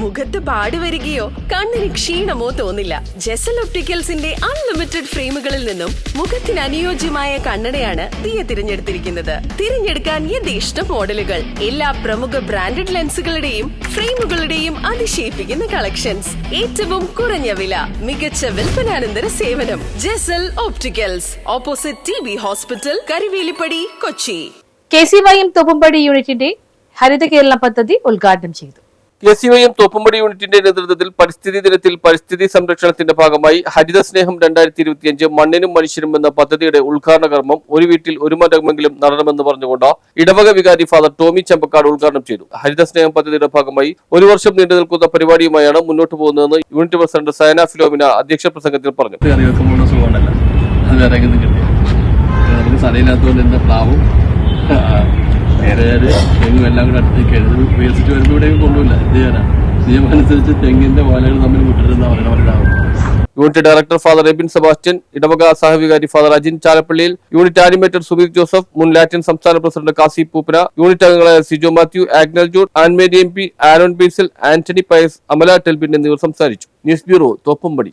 മുഖത്ത് പാടി വരികയോ കണ്ണിന് ക്ഷീണമോ തോന്നില്ല. ജെസൽ ഒപ്റ്റിക്കൽസിന്റെ അൺലിമിറ്റഡ് ഫ്രെയിമുകളിൽ നിന്നും മുഖത്തിന് അനുയോജ്യമായ കണ്ണടയാണ് ദിയ തിരഞ്ഞെടുത്തിരിക്കുന്നത്. തിരഞ്ഞെടുക്കാൻ യഥേഷ്ട മോഡലുകൾ. എല്ലാ പ്രമുഖ ബ്രാൻഡഡ് ലെൻസുകളുടെയും ഫ്രെയിമുകളുടെയും അതിശയിപ്പിക്കുന്ന കളക്ഷൻസ്. ഏറ്റവും കുറഞ്ഞ വില മികച്ച വിൽപ്പനാനന്തര സേവനം. Jesal opticals opposite T B hospital Karuvelippady Kochi. K C Y M Thoppumpady യൂണിറ്റിന്റെ ഹരിത കേരള പദ്ധതി ഉദ്ഘാടനം ചെയ്തു. K C Y M Thoppumpady യൂണിറ്റിന്റെ നേതൃത്വത്തിൽ പരിസ്ഥിതി ദിനത്തിൽ പരിസ്ഥിതി സംരക്ഷണത്തിന്റെ ഭാഗമായി ഹരിത സ്നേഹം രണ്ടായിരത്തി ഇരുപത്തിയഞ്ച് മണ്ണിനും മനുഷ്യനും എന്ന പദ്ധതിയുടെ ഉദ്ഘാടന കർമ്മം ഒരു വീട്ടിൽ ഒരു മരമെങ്കിലും നടണമെന്ന് പറഞ്ഞുകൊണ്ട് ഇടവക വികാരി ഫാദർ ടോമി ചെമ്പക്കാട് ഉദ്ഘാടനം ചെയ്തു. ഹരിത സ്നേഹം പദ്ധതിയുടെ ഭാഗമായി ഒരു വർഷം നീണ്ടു നിൽക്കുന്ന പരിപാടിയുമായാണ് മുന്നോട്ട് പോകുന്നതെന്ന് യൂണിറ്റ് പ്രസിഡന്റ് സയന ഫിലോമിന അധ്യക്ഷ പ്രസംഗത്തിൽ പറഞ്ഞു. പേരേര് തെങ്ങും എല്ലാം കൂടെ അടുത്ത് കരുതും വേസ്റ്റ് വരുമ്പോൾ ഇവിടെയും കൊണ്ടുമില്ല എന്ത് ചെയ്യാനാ നിയമമനുസരിച്ച് തെങ്ങിന്റെ ഓലകൾ തമ്മിൽ വിട്ടിരുന്ന അവരുടെ പറയണാവും unit director father Ebin Sebastian ഇടവക സഹവികാരി ഫാദർ അജിൻ ചാലപ്പള്ളിയിൽ യൂണിറ്റ് ആനിമേറ്റർ സുബീർ ജോസഫ് മുൻ ലാറ്റിൻ സംസ്ഥാന പ്രസിഡന്റ് കാസി പൂപ്പന യൂണിറ്റ് അംഗങ്ങളായ Sijo Mathew Agnel John Annmary M P Aaron ബീസിൽ Antony Pius Amala Telbin എന്നിവർ സംസാരിച്ചു. News bureau Thoppumpady.